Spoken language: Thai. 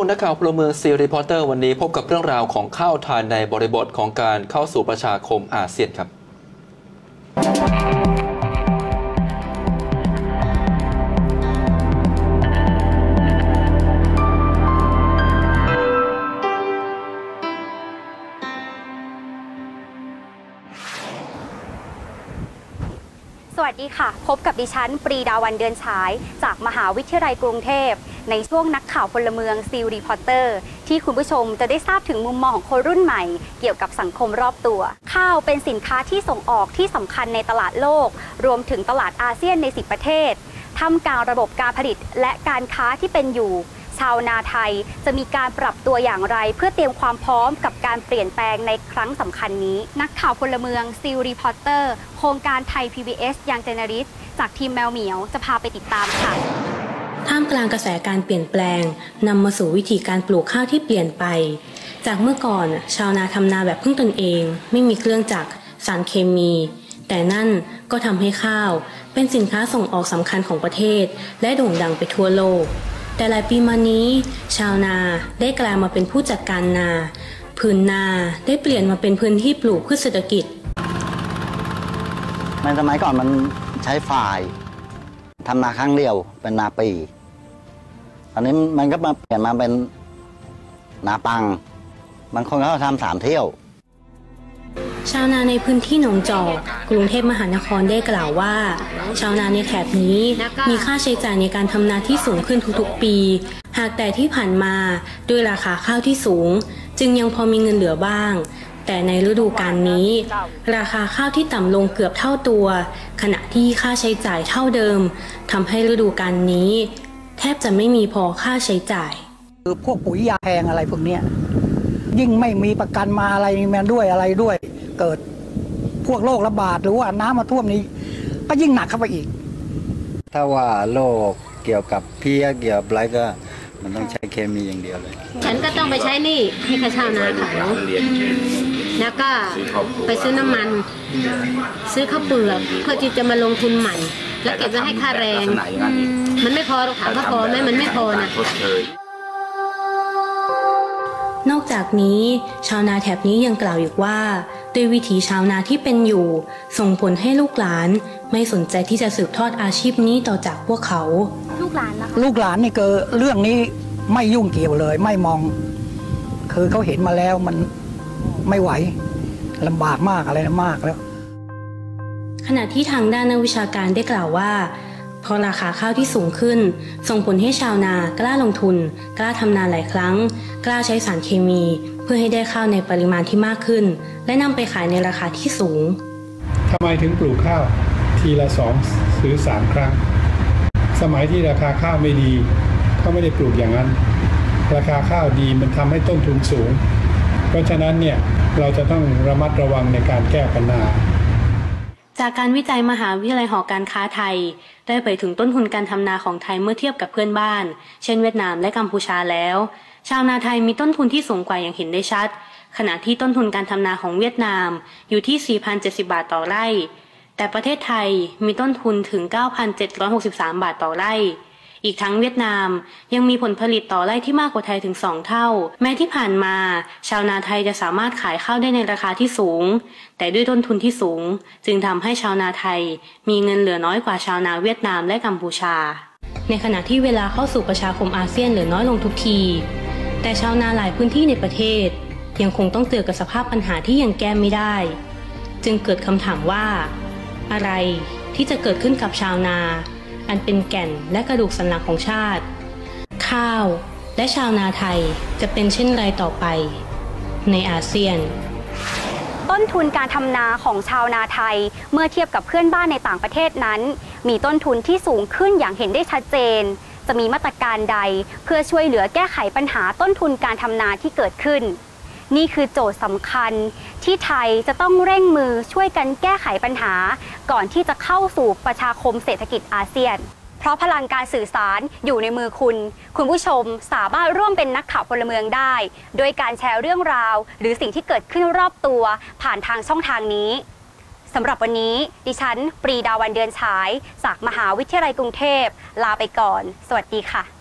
ช่วงนักข่าวพลเมืองซีรีพอร์เตอร์วันนี้พบกับเรื่องราวของข้าวทานในบริบทของการเข้าสู่ประชาคมอาเซียนครับสวัสดีค่ะ พบกับดิฉัน ปรีดาวันเดือนฉาย จากมหาวิทยาลัยกรุงเทพ ในช่วงนักข่าวพลเมืองซีรีพอร์เตอร์ที่คุณผู้ชมจะได้ทราบถึงมุมมองของคนรุ่นใหม่ เกี่ยวกับสังคมรอบตัว ข้าวเป็นสินค้าที่ส่งออกที่สำคัญในตลาดโลก รวมถึงตลาดอาเซียนใน 10 ประเทศทำกลางระบบการผลิตและการค้าที่เป็นอยู่ ชาวนาไทยจะมีการปรับตัวอย่างไร เพื่อเตรียมความพร้อมกับการเปลี่ยนแปลงในครั้งสำคัญนี้ นักข่าวพลเมืองซิลรีพอร์เตอร์โครงการไทย PBS ยังเจเนริสจากทีมแมวเหมียวจะพาไปติดตามค่ะ ท่ามกลางกระแสการเปลี่ยนแปลงนำมาสู่วิธีการปลูกข้าวที่เปลี่ยนไป จากเมื่อก่อนชาวนาทำนาแบบพึ่งตนเอง ไม่มีเครื่องจักรสารเคมี แต่นั่นก็ทำให้ข้าว เป็นสินค้าส่งออกสำคัญของประเทศ และโด่งดังไปทั่วโลก แต่หลายปีมานี้ ชาวนาได้กลายมาเป็นผู้จัดการนา พื้นนาได้เปลี่ยนมาเป็นพื้นที่ปลูกพืชเศรษฐกิจในสมัยก่อนมันใช้ฝ่ายทำนาครั้งเดียวเป็นนาปี อนนี้มันก็มาเปลี่ยนมาเป็นนาปัง บางคนเขาทำสามเที่ยว ชาวนาในพื้นที่หนองจอกกรุงเทพมหานครได้กล่าวว่า ชาวนาในแถบนี้มีค่าใช้จ่ายในการทำนาที่สูงขึ้นทุกๆปี หากแต่ที่ผ่านมาด้วยราคาข้าวที่สูง จึงยังพอมีเงินเหลือบ้าง แต่ในฤดูกาลนี้ ราคาข้าวที่ต่ำลงเกือบเท่าตัว ขณะที่ค่าใช้จ่ายเท่าเดิมทำให้ฤดูกาลนี้ แทบจะไม่มีพอค่าใช้จ่าย คือพวกปุ๋ยยาแพงอะไรพวกเนี้ยยิ่งไม่มีประกันมาอะไรมาด้วยอะไรด้วย เกิดพวกโรคระบาดหรือว่าน้ำมาท่วมนี้ ก็ยิ่งหนักเข้าไปอีก ถ้าว่าโรคเกี่ยวกับเพี้ยเกี่ยวกับอะไรก็ มันต้องใช้เคมีอย่างเดียวเลย ฉันก็ต้องไปใช้หนี้ให้ข้าชาวนาเขาแล้วก็ไปซื้อน้ำมัน ซื้อข้าวเปลือกเพื่อที่จะมาลงทุนใหม่ แล้วเก็บไว้ให้ค่าแรงมันไม่พอหรอกถามว่าพอไหมมันไม่พอนะนอกจากนี้ชาวนาแถบนี้ยังกล่าวอีกว่าด้วยวิถีชาวนาที่เป็นอยู่ ส่งผลให้ลูกหลานไม่สนใจที่จะสืบทอดอาชีพนี้ต่อจากพวกเขา ลูกหลานนะคะ ลูกหลานนี่เกิดเรื่องนี้ไม่ยุ่งเกี่ยวเลย ไม่มอง คือเขาเห็นมาแล้วมันไม่ไหวลำบากมากอะไรมากแล้ว ขณะที่ทางด้านนักวิชาการได้กล่าวว่าพราะราคาข้าวที่สูงขึ้น ส่งผลให้ชาวนากล้าลงทุน กล้าทำนาหลายครั้ง กล้าใช้สารเคมี เพื่อให้ได้ข้าวในปริมาณที่มากขึ้น และนำไปขายในราคาที่สูงทำไมถึงปลูกข้าวทีละสองหรือสามครั้ง สมัยที่ราคาข้าวไม่ดีเขาไม่ได้ปลูกอย่างนั้น ราคาข้าวดีมันทำให้ต้นทุนสูง เพราะฉะนั้นเนี่ยเราจะต้องระมัดระวังในการแก้ปัญหา จากการวิจัยมหาวิทยาลัยหอการค้าไทย ได้ไปถึงต้นทุนการทำนาของไทยเมื่อเทียบกับเพื่อนบ้าน เช่นเวียดนามและกัมพูชาแล้ว ชาวนาไทยมีต้นทุนที่สูงกว่าอย่างเห็นได้ชัด ขณะที่ต้นทุนการทำนาของเวียดนามอยู่ที่ 4,070 บาทต่อไร่ แต่ประเทศไทยมีต้นทุนถึง 9,763 บาทต่อไร่ อีกทั้งเวียดนาม ยังมีผลผลิตต่อไร่ที่มากกว่าไทยถึง 2 เท่า แม้ที่ผ่านมา ชาวนาไทยจะสามารถขายข้าวได้ในราคาที่สูง แต่ด้วยต้นทุนที่สูง จึงทำให้ชาวนาไทย มีเงินเหลือน้อยกว่าชาวนาเวียดนามและกัมพูชา ในขณะที่เวลาเข้าสู่ประชาคมอาเซียนเหลือน้อยลงทุกที แต่ชาวนาหลายพื้นที่ในประเทศ ยังคงต้องเจอกับสภาพปัญหาที่ยังแก้ไม่ได้ จึงเกิดคำถามว่า อะไรที่จะเกิดขึ้นกับชาวนา อันเป็นแก่นและกระดูกสันหลังของชาติ ข้าวและชาวนาไทยจะเป็นเช่นไรต่อไป ในอาเซียน ต้นทุนการทำนาของชาวนาไทยเมื่อเทียบกับเพื่อนบ้านในต่างประเทศนั้น มีต้นทุนที่สูงขึ้นอย่างเห็นได้ชัดเจน จะมีมาตรการใดเพื่อช่วยเหลือแก้ไขปัญหาต้นทุนการทำนาที่เกิดขึ้นนี่คือโจทย์สำคัญ ที่ไทยจะต้องเร่งมือช่วยกันแก้ไขปัญหา ก่อนที่จะเข้าสู่ประชาคมเศรษฐกิจอาเซียน เพราะพลังการสื่อสารอยู่ในมือคุณ คุณผู้ชมสามารถร่วมเป็นนักข่าวพลเมืองได้ โดยการแชร์เรื่องราว หรือสิ่งที่เกิดขึ้นรอบตัว ผ่านทางช่องทางนี้สำหรับวันนี้ ดิฉัน ปรีดาวันเดือนฉาย จากมหาวิทยาลัยกรุงเทพ ลาไปก่อน สวัสดีค่ะ